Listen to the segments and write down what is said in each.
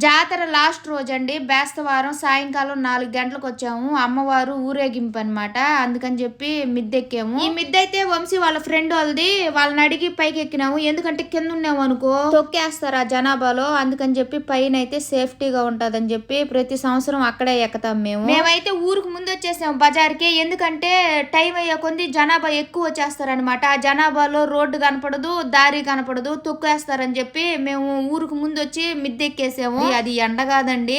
జాతర లాస్ట్ రోజు అండి బేస్తవారం సాయంకాలం నాలుగు గంటలకు వచ్చాము. అమ్మవారు ఊరేగింపు అనమాట అందుకని చెప్పి మిద్దెక్కాము. ఈ మిద్దె అయితే వంశీ వాళ్ళ ఫ్రెండ్ వాళ్ళది. వాళ్ళని అడిగి పైకి ఎక్కినాము ఎందుకంటే కింద ఉన్నాము అనుకో తొక్కేస్తారు ఆ జనాభాలో? అందుకని చెప్పి పైన అయితే సేఫ్టీగా ఉంటదని చెప్పి ప్రతి సంవత్సరం అక్కడే ఎక్కుతాం మేము. మేమైతే ఊరికి ముందు వచ్చేసాము బజార్కి. ఎందుకంటే టైం అయ్యే కొంది జనాభా ఎక్కువ వచ్చేస్తారనమాట ఆ జనాభాలో రోడ్డు కనపడదు దారి కనపడదు తొక్కేస్తారని చెప్పి మేము ఊరికి ముందు వచ్చి మిద్దెక్కేసాము. అది ఎండ కాదండి.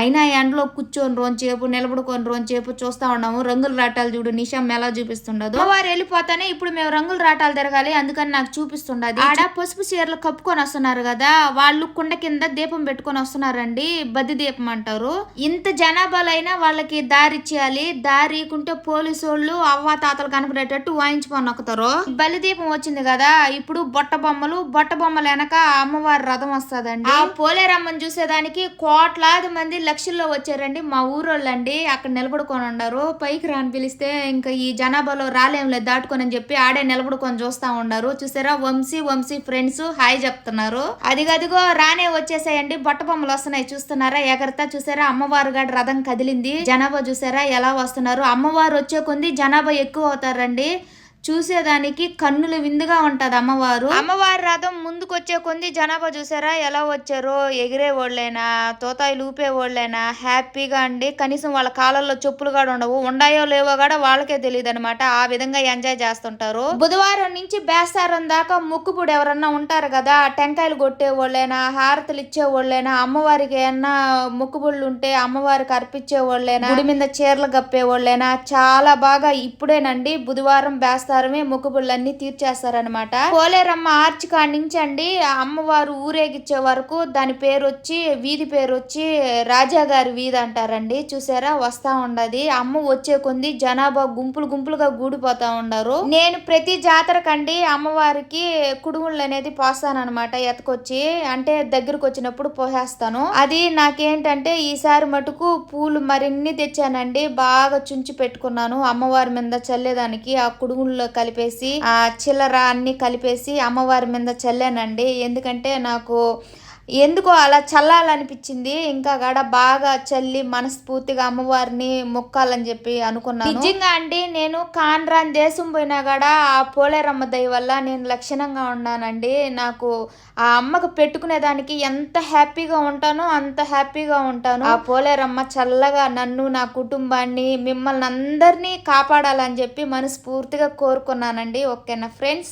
అయినా ఎండలో కూర్చొని రోజుసేపు నిలబడుకొని రోజుసేపు చూస్తా ఉన్నాము. రంగుల రాటాలు చూడు నిషం ఎలా చూపిస్తుండదు. వారు వెళ్ళిపోతానే ఇప్పుడు మేము రంగుల రాటాలు తిరగాలి అందుకని నాకు చూపిస్తుండదు. ఆడ పసుపు చీరలు కప్పుకొని వస్తున్నారు కదా వాళ్ళు కుండ కింద దీపం పెట్టుకొని వస్తున్నారండి బద్ది దీపం అంటారు. ఇంత జనాభాలో అయినా వాళ్ళకి దారి ఇచ్చేయాలి దారి ఇకుంటే పోలీసు వాళ్ళు అవ్వ తాతలు కనపడేటట్టు వాయించుకొని నొక్కుతారు. బలి దీపం వచ్చింది కదా ఇప్పుడు బొట్ట బొమ్మలు బొట్ట బొమ్మల వెనక అమ్మవారి రథం వస్తుందండి. ఆ పోలేరమ్మని చూసేదానికి కోట్లాది మంది లక్షల్లో వచ్చారండి. మా ఊరోళ్ళండి అక్కడ నిలబడుకొని ఉన్నారు. పైకి రాని పిలిస్తే ఇంకా ఈ జనాభాలో రాలేంలే దాటుకొని అని చెప్పి ఆడే నిలబడుకొని చూస్తా ఉన్నారు. చూసారా? వంశీ వంశీ ఫ్రెండ్స్ హాయ్ చెప్తున్నారు. అదిగదిగో రానే వచ్చేసాయండి. బొట్ట బొమ్మలు వస్తున్నాయి. చూస్తున్నారా? ఎగరతా చూసారా? అమ్మవారు గాడి రథం కదిలింది. జనాభా చూసారా? ఎలా వస్తున్నారు? అమ్మవారు వచ్చే కొంది జనాభా ఎక్కువ అవుతారండి. చూసేదానికి కన్నుల విందుగా ఉంటది అమ్మవారు. అమ్మవారి రథం ముందుకొచ్చే కొంది జనాభా చూసారా? ఎలా వచ్చారో? ఎగిరే వాళ్ళైనా? తోతాయిలు లూపే వాళ్ళైనా? హ్యాపీగా అండి. కనీసం వాళ్ళ కాలంలో చెప్పులు కూడా ఉండవు. ఉండాయో లేవో కూడా వాళ్ళకే తెలియదు అనమాట ఆ విధంగా ఎంజాయ్ చేస్తుంటారు. బుధవారం నుంచి బేస్తారం దాకా ముక్కుపుడు ఎవరన్నా ఉంటారు కదా? టెంకాయలు కొట్టే వాళ్ళైనా? హారతులు ఇచ్చే వాళ్ళైనా? అమ్మవారికి ఏమన్నా ముక్కుబుళ్ళు ఉంటే అమ్మవారికి అర్పించే వాళ్ళైనా? గుడి మీద చీరలు కప్పే వాళ్ళైనా? చాలా బాగా ఇప్పుడేనండి. బుధవారం బేస్తారం చేస్తారమే మొక్కుబుళ్ళన్నీ తీర్చేస్తారనమాట పోలేరమ్మ ఆర్చి కాడించండి నుంచి అండి అమ్మవారు ఊరేగించే వరకు దాని పేరు వచ్చి వీధి పేరు వచ్చి రాజాగారి వీధి అంటారండి. చూసారా? వస్తా ఉండది. అమ్మ వచ్చే కొంది జనాభా గుంపులు గుంపులుగా గూడిపోతా ఉన్నారు నేను ప్రతి జాతరకండి అమ్మవారికి కుడుముళ్ళు అనేది పోస్తానమాట ఎతకొచ్చి. అంటే దగ్గరకు వచ్చినప్పుడు పోసేస్తాను. అది నాకేంటంటే ఈసారి మటుకు పూలు మరిన్ని తెచ్చానండి. బాగా చుంచి పెట్టుకున్నాను అమ్మవారి మీద చల్లేదానికి ఆ కుడుముల్లో కలిపేసి ఆ చిల్లర అన్ని కలిపేసి అమ్మవారి మీద చల్లానండి. ఎందుకంటే నాకు ఎందుకో అలా చల్లాలనిపించింది. ఇంకా గడ బాగా చల్లి మనస్ఫూర్తిగా అమ్మవారిని మొక్కాలని చెప్పి అనుకున్నాను. నిజంగా అండి నేను కాన్రాన్ దేశం పోయినా కూడా ఆ పోలేరమ్మ దయ వల్ల నేను లక్షణంగా ఉన్నానండి. నాకు ఆ అమ్మకు పెట్టుకునేదానికి ఎంత హ్యాపీగా ఉంటానో అంత హ్యాపీగా ఉంటాను. ఆ పోలేరమ్మ చల్లగా నన్ను నా కుటుంబాన్ని మిమ్మల్ని అందరినీ కాపాడాలని చెప్పి మనస్ఫూర్తిగా కోరుకున్నానండి. ఓకేనా ఫ్రెండ్స్?